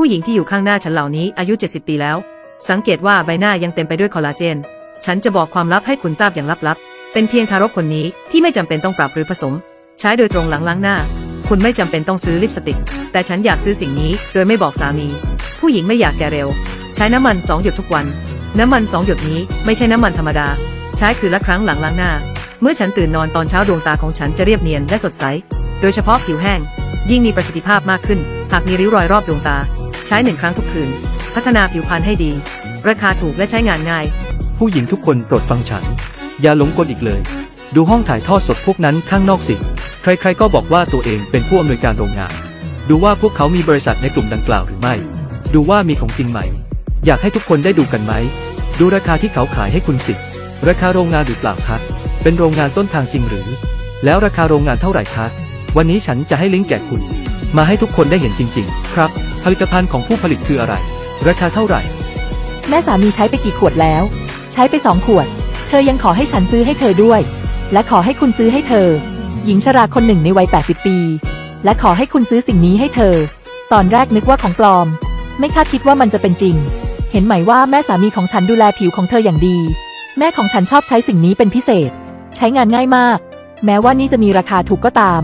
ผู้หญิงที่อยู่ข้างหน้าฉันเหล่านี้อายุ 70 ปีแล้ว สังเกตว่าใบหน้ายังเต็มไปด้วยคอลลาเจน ฉันจะบอกความลับให้คุณทราบอย่างลับๆ เป็นเพียงทารกคนนี้ที่ไม่จำเป็นต้องปรับหรือผสม ใช้โดยตรงหลังล้างหน้า คุณไม่จำเป็นต้องซื้อลิปสติก แต่ฉันอยากซื้อสิ่งนี้โดยไม่บอกสามี ผู้หญิงไม่อยากแก่เร็ว ใช้น้ำมันสองหยดทุกวัน น้ำมันสองหยดนี้ไม่ใช่น้ำมันธรรมดา ใช้คืนละครั้งหลังล้างหน้า เมื่อฉันตื่นนอนตอนเช้าดวงตาของฉันจะเรียบเนียนและสดใส โดยเฉพาะผิวแห้ง ยิ่งมีประสิทธิภาพมากขึ้น หากมีริ้วรอยรอบดวงตา ใช้หนึ่งครั้งทุกคืน พัฒนาผิวพรรณให้ดี ราคาถูกและใช้งานง่าย ผู้หญิงทุกคนโปรดฟังฉัน อย่าหลงกลอีกเลย ดูห้องถ่ายทอดสดพวกนั้นข้างนอกสิ ใครๆก็บอกว่าตัวเองเป็นผู้อำนวยการโรงงาน ดูว่าพวกเขามีบริษัทในกลุ่มดังกล่าวหรือไม่ ดูว่ามีของจริงไหม อยากให้ทุกคนได้ดูกันไหม ดูราคาที่เขาขายให้คุณสิ ราคาโรงงานหรือเปล่าคะเป็นโรงงานต้นทางจริงหรือ แล้วราคาโรงงานเท่าไหร่คะ วันนี้ฉันจะให้ลิงก์แก่คุณ มาให้ทุกคนได้เห็นจริง ๆ ครับ ผลิตภัณฑ์ของผู้ผลิตคืออะไร ราคาเท่าไหร่ แม่สามีใช้ไปกี่ขวดแล้ว ใช้ไปสองขวด เธอยังขอให้ฉันซื้อให้เธอด้วย และขอให้คุณซื้อให้เธอ หญิงชราคนหนึ่งในวัย 80 ปี และขอให้คุณซื้อสิ่งนี้ให้เธอ ตอนแรกนึกว่าของปลอม ไม่คาดคิดว่ามันจะเป็นจริง เห็นไหมว่าแม่สามีของฉันดูแลผิวของเธออย่างดี แม่ของฉันชอบใช้สิ่งนี้เป็นพิเศษ ใช้งานง่ายมาก แม้ว่านี่จะมีราคาถูกก็ตาม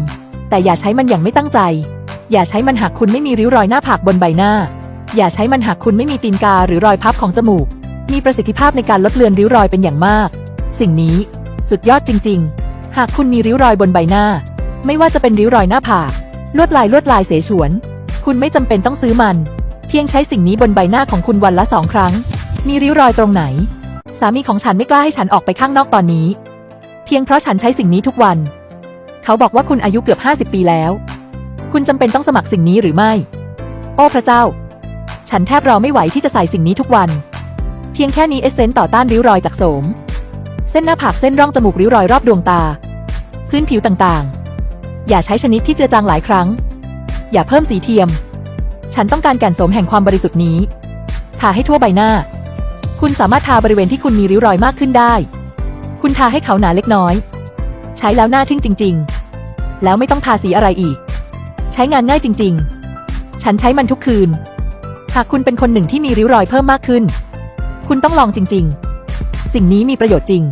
แต่อย่าใช้มันอย่างไม่ตั้งใจ อย่าใช้มันหากคุณไม่มีริ้วรอยหน้าผากบนใบหน้า อย่าใช้มันหากคุณไม่มีตีนกาหรือรอยพับของจมูก มีประสิทธิภาพในการลดเลือนริ้วรอยเป็นอย่างมาก สิ่งนี้ สุดยอดจริง ๆ หากคุณมีริ้วรอยบนใบหน้า ไม่ว่าจะเป็นริ้วรอยหน้าผากลวดลายลวดลายเสฉวน คุณไม่จำเป็นต้องซื้อมัน เพียงใช้สิ่งนี้บนใบหน้าของคุณวันละสองครั้ง มีริ้วรอยตรงไหน สามีของฉันไม่กล้าให้ฉันออกไปข้างนอกตอนนี้ เพียงเพราะฉันใช้สิ่งนี้ทุกวัน เขาบอกว่าคุณอายุเกือบ 50 ปีแล้ว คุณจำเป็นต้องสมัครสิ่งนี้หรือไม่ โอ้พระเจ้า ฉันแทบรอไม่ไหวที่จะใส่สิ่งนี้ทุกวัน เพียงแค่นี้เอสเซนต์ต่อต้านริ้วรอยจากโสม เส้นหน้าผากเส้นร่องจมูกริ้วรอยรอบดวงตา พื้นผิวต่างๆ อย่าใช้ชนิดที่เจือจางหลายครั้ง อย่าเพิ่มสีเทียม ฉันต้องการแก่นโสมแห่งความบริสุทธิ์นี้ ทาให้ทั่วใบหน้า คุณสามารถทาบริเวณที่คุณมีริ้วรอยมากขึ้นได้ คุณทาให้เขาหนาเล็กน้อย ใช้แล้วหน้าทึ่งจริง ๆ แล้วไม่ต้องทาสีอะไรอีก ใช้งานง่ายจริง ๆ ฉันใช้มันทุกคืน หากคุณเป็นคนหนึ่งที่มีริ้วรอยเพิ่มมากขึ้น คุณต้องลองจริง ๆ สิ่งนี้มีประโยชน์จริง